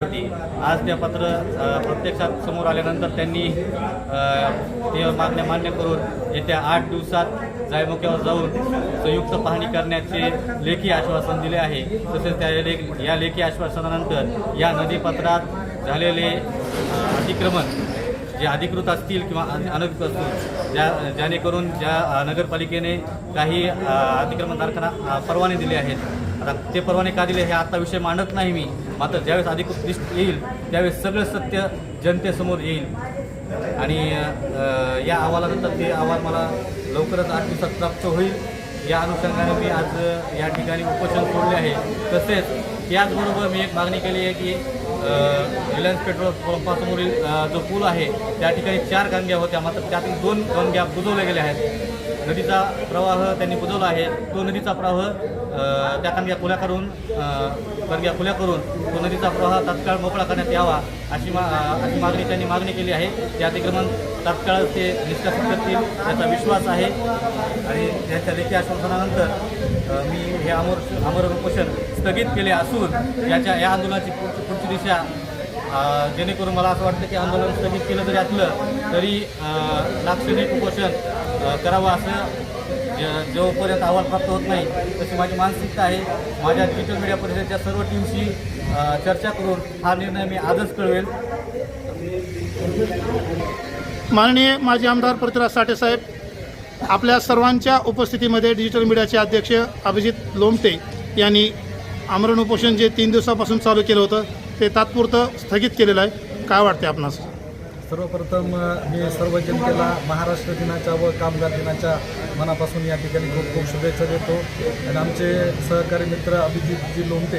होती. आज ते पत्र प्रत्यक्षात समोर आल्यानंतर त्यांनी ते मागण्या मान्य करून येत्या आठ दिवसात जायमुख्यावर जाऊन संयुक्त पाहणी करण्याचे लेखी आश्वासन दिले आहे. तसेच त्या लेख या लेखी आश्वासनानंतर या नदीपात्रात झालेले अतिक्रमण जे अधिकृत असतील किंवा अनधिकृत असतील ज्या जेणेकरून ज्या नगरपालिकेने काही अतिक्रमणधारकांना परवाने दिले आहेत. आता ते परवाने का दिले हे आता विषय मांडत नाही मी. मात्र ज्यावेळेस अधिकृत लिस्ट येईल त्यावेळेस सगळं सत्य जनतेसमोर येईल. आणि या अहवालानंतर ते अहवाल मला लवकरच आठ दिवसात प्राप्त होईल. या अनुषंगाने मी आज या ठिकाणी उपोषण सोडले आहे. तसेच याचबरोबर मी एक मागणी केली आहे की रिलायन्स पेट्रोल पंपासमोरील जो पूल आहे त्या ठिकाणी चार गंग्या होत्या. मात्र त्यातील दोन गंग्या बुजवल्या गेल्या आहेत. नदीचा प्रवाह त्यांनी बुजवला आहे. तो नदीचा प्रवाह त्या कांग्या खुल्या करून कांग्या खुल्या करून तो नदीचा प्रवाह तात्काळ मोकळा करण्यात यावा अशी मा अशी मागणी त्यांनी मागणी केली आहे. ते अतिक्रमण तात्काळ ते निष्कासित करतील याचा विश्वास आहे. आणि त्याच्या लेखी आश्वासनानंतर मी हे अमर अमर उपोषण स्थगित केले असून याच्या या आंदोलनाची पुढची दिशा जेणेकरून मला असं वाटतं की आंदोलन स्थगित केलं जरी असलं तरी लाक्षणिक उपोषण करावं असं ज- जोपर्यंत अहवाल प्राप्त होत नाही तशी माझी मानसिकता आहे. माझ्या डिजिटल मीडिया परिषदेच्या सर्व टीमशी चर्चा करून हा निर्णय मी आजच कळवेल माननीय माजी आमदार पृथ्वीराज साठेसाहेब आपल्या सर्वांच्या उपस्थितीमध्ये डिजिटल मीडियाचे अध्यक्ष अभिजित लोमटे यांनी आमरण उपोषण जे तीन दिवसापासून चालू केलं होतं ते तात्पुरतं स्थगित केलेलं आहे. काय वाटते आपणास? सर्वप्रथम मी सर्व जनतेला महाराष्ट्र दिनाच्या व कामगार दिनाच्या मनापासून या ठिकाणी खूप खूप शुभेच्छा देतो. आणि आमचे सहकारी मित्र अभिजितजी लोमटे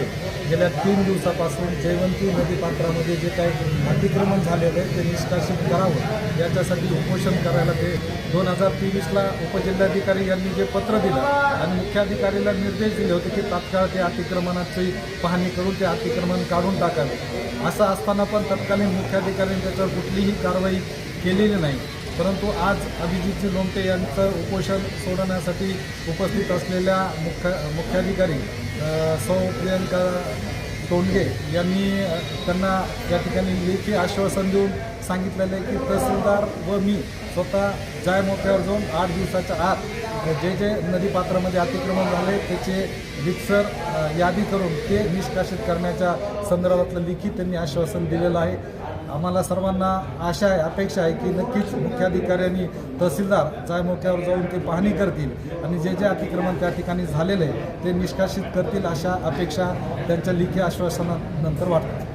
गेल्या तीन दिवसापासून जयवंती नदीपात्रामध्ये जे काही अतिक्रमण झालेलं आहे ते निष्कासित करावं याच्यासाठी उपोषण करायला ते दोन हजार तेवीसला उपजिल्हाधिकारी यांनी जे पत्र दिलं आणि मुख्याधिकारीला निर्देश दिले होते की तात्काळ ते अतिक्रमणाची पाहणी करून ते अतिक्रमण काढून टाकावे. असं असताना पण तत्कालीन मुख्याधिकाऱ्यांनी त्याच्यावर कुठलीही कारवाई केलेली नाही. परंतु आज अभिजितजी लोमटे यांचं उपोषण सोडवण्यासाठी उपस्थित असलेल्या मुख्य मुख्याधिकारी सौ प्रियंका तोंडगे यांनी त्यांना या ठिकाणी लेखी आश्वासन देऊन सांगितलेलं आहे की तहसीलदार व मी स्वतः जाय मोक्यावर जाऊन आठ दिवसाच्या आत जे जे नदीपात्रामध्ये अतिक्रमण झाले त्याचे विक्सर यादी करून ते निष्कासित करण्याच्या संदर्भातलं लिखित त्यांनी आश्वासन दिलेलं आहे. आम्हाला सर्वांना आशा आहे अपेक्षा आहे की नक्कीच मुख्याधिकाऱ्यांनी तहसीलदार जाय मोक्यावर जाऊन ते पाहणी करतील आणि जे जे अतिक्रमण त्या ठिकाणी झालेलं आहे ते निष्कासित करतील अशा अपेक्षा त्यांच्या लिखी आश्वासनानंतर वाटतात.